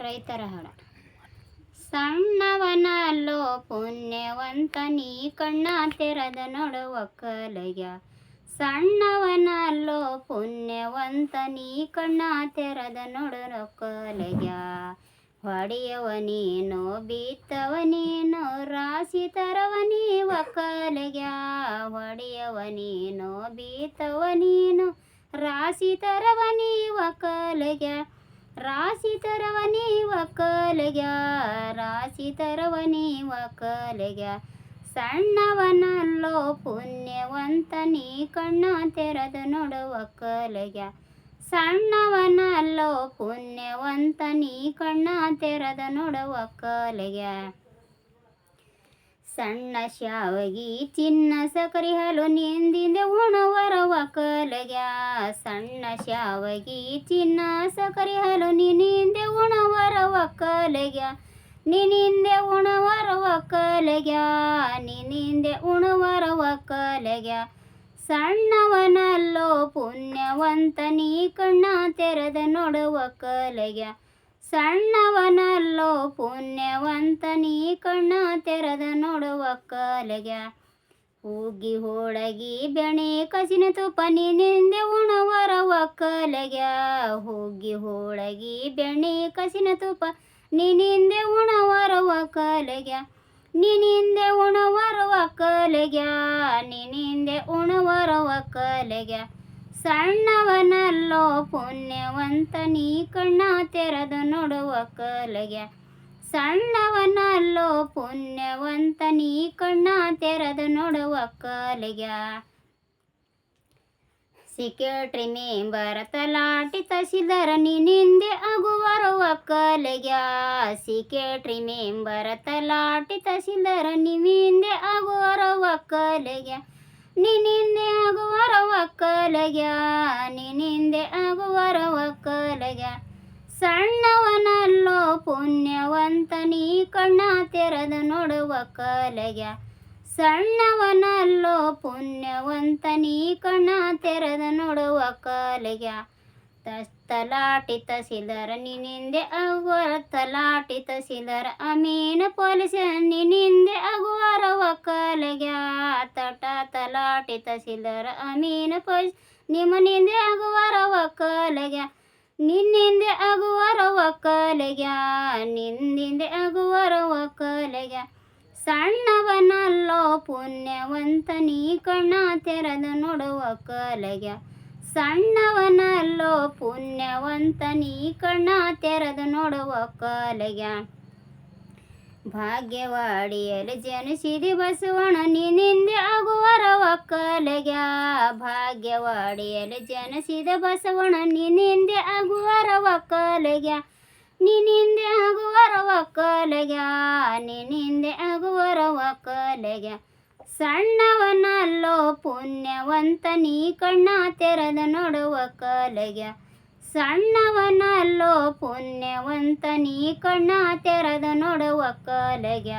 ರೈತರ ಹಾಡ ಸಣ್ಣವನಲ್ಲೋ ಪುಣ್ಯವಂತ, ನೀ ಕಣ್ಣ ತೆರೆದ ನೋಡುವ ಕಲೆಯ. ಸಣ್ಣವನಲ್ಲೋ ಪುಣ್ಯವಂತ, ನೀ ಕಣ್ಣ ತೆರೆದ ನೋಡುವ ಕಲೆಯ. ಹೊಡೆಯವನೇನೋ ಬಿತ್ತವನೇನೋ ಬೀತ್ತವ ನೀನು, ರಾಶಿ ತರವನೇ ಒಕ್ಕಲಯ್ಯ ಹೊಡೆಯವನೇನೋ ಬಿತ್ತವನೇನೋ ರಾಶಿ ತರವನೇ ನೀವ ಕಲೆಯ ರಾಶಿ ತರವನೇ ನೀವ ಸಣ್ಣವನಲ್ಲೋ ಪುಣ್ಯವಂತ, ನೀ ಕಣ್ಣ ತೆರೆದ ನೋಡುವ ಕಲಗ್ಯ ಸಣ್ಣವನಲ್ಲೋ ಪುಣ್ಯವಂತ, ನೀ ಕಣ್ಣ ತೆರೆದ ನೋಡುವ ಕಲೆಯ ಸಣ್ಣ ಶಾವಗಿ ಚಿನ್ನ ಸಕರಿ ಹಾಲು ನಿಂದಿಂದೆ ಉಣವರ ಕಲೆಯ ಸಣ್ಣ ಶಾವಗಿ ಚಿನ್ನ ಸಕರಿ ಹಾಲು ನಿನ್ನಿಂದೆ ಉಣವರ ಕಲೆಯ ನಿನ್ನಿಂದೆ ಉಣವರ ಕಲೆಯ ನಿನ್ನಿಂದೆ ಉಣವರ ಕಲೆಯ ಸಣ್ಣವನಲ್ಲೋ ಪುಣ್ಯವಂತ ನೀ ಕಣ್ಣ ತೆರೆದ ನೋಡುವ ಕಲೆಯ ಸಣ್ಣವನಲ್ಲೋ ಪುಣ್ಯವಂತ ನೀ ಕಣ್ಣ ತೆರೆದ ನೋಡುವ ಕಲೆಯ ಹೋಗಿ ಹೋಳಗಿ ಬೆಣೆ ಕಸಿನ ತುಪ್ಪ ನಿನ್ನಿಂದೆ ಉಣವರವ ಕಲೆಯ ಹೋಗಿ ಹೋಳಗಿ ಬೆಣೆ ಕಸಿನ ತುಪ್ಪ ನಿನ್ನಿಂದೆ ಉಣವರ ಕಲೆಯ ನಿನ್ನಿಂದೆ ಉಣವರ ಕಲೆಯ ನಿನ್ನಿಂದೆ ಉಣವರ ಕಲೆಯ ಸಣ್ಣವನಲ್ಲೋ ಪುಣ್ಯವಂತ ನೀ ಕಣ್ಣ ತೆರೆದು ನೋಡುವ ಕಲೆಯ ಸಣ್ಣವನಲ್ಲೋ ಪುಣ್ಯವಂತ ನೀ ಕಣ್ಣ ತೆರೆದು ನೋಡುವ ಕಲೆಯ ಸೆಕ್ರೆಟರಿ ಮೆಂಬರ್ ತಲಾಟಿ ತಹಸೀಲ್ದಾರ ನಿನ್ನಿಂದೆ ಬರುವ ಕಲೆಯ ಸೆಕ್ರೆಟರಿ ಮೆಂಬರ್ ತಲಾಟಿ ತಹಸೀಲ್ದಾರ ನಿಮ್ಮಿಂದೆ ಬರುವ ಕಲೆಯ ನಿನ್ನಿಂದೆ ಆಗುವರ ಕಲೆಯ ನಿನ್ನಿಂದೆ ಆಗುವರ ಕಲೆಯ ಸಣ್ಣವನಲ್ಲೋ ಪುಣ್ಯವಂತ, ನೀ ಕಣ್ಣ ತೆರೆದು ನೋಡುವ ಕಲೆಯ ಸಣ್ಣವನಲ್ಲೋ ಪುಣ್ಯವಂತ, ನೀ ಕಣ್ಣ ತೆರೆದು ನೋಡುವ ಕಲೆಯ ತಲಾಟಿ ತಸಿದರ, ನಿನ್ನಿಂದೆ ಆಗುವರ ತಲಾಟಿ ತಸಿದರ, ಅಮೀನ ಪೊಲೀಸ, ನಿನ್ನಿಂದೆ ಆಗುವ ತಲಾಟಿ ತಹಸೀಲ್ದಾರ ಅಮೀನ ಪೊಲೀಸ್ ನಿಮ್ಮನಿಂದೆ ಆಗುವ ಕಲೆಯ ನಿನ್ನಿಂದೆ ಆಗುವ ಕಲೆಯ ನಿನ್ನಿಂದೆ ಆಗುವ ಕಲೆಯ ಸಣ್ಣವನಲ್ಲೋ ಪುಣ್ಯವಂತ, ನೀ ಕಣ್ಣ ತೆರೆದು ನೋಡುವ ಕಲೆಯ ಸಣ್ಣವನಲ್ಲೋ ಪುಣ್ಯವಂತ, ನೀ ಕಣ್ಣ ತೆರೆದು ನೋಡುವ ಕಲೆಯ ಭಾಗ್ಯವಾಡಿಯಲ್ಲಿ ಜನಿಸಿದಿ ಬಸವಣ್ಣ ನಿನ್ನಿಂದೆ ಆಗುವರ ಕಲೆಯ ಭಾಗ್ಯವಾಡಿಯಲ್ಲಿ ಜನಿಸಿದ ಬಸವಣ್ಣ ನಿನ್ನಿಂದೆ ಆಗುವರ ಕಲೆಯ ನಿನ್ನಿಂದೆ ಆಗುವರ ಕಲೆಯ ನಿನ್ನಿಂದೆ ಆಗುವರ ಕಲೆಯ ಸಣ್ಣವನಲ್ಲೋ ಪುಣ್ಯವಂತ, ನೀ ಕಣ್ಣ ತೆರೆದ ನೋಡುವ ಸಣ್ಣವನಲ್ಲೋ ಪುಣ್ಯವಂತ ನೀ ಕಣ್ಣ ತೆರೆದ ನೋಡುವ ಕಲೆಯ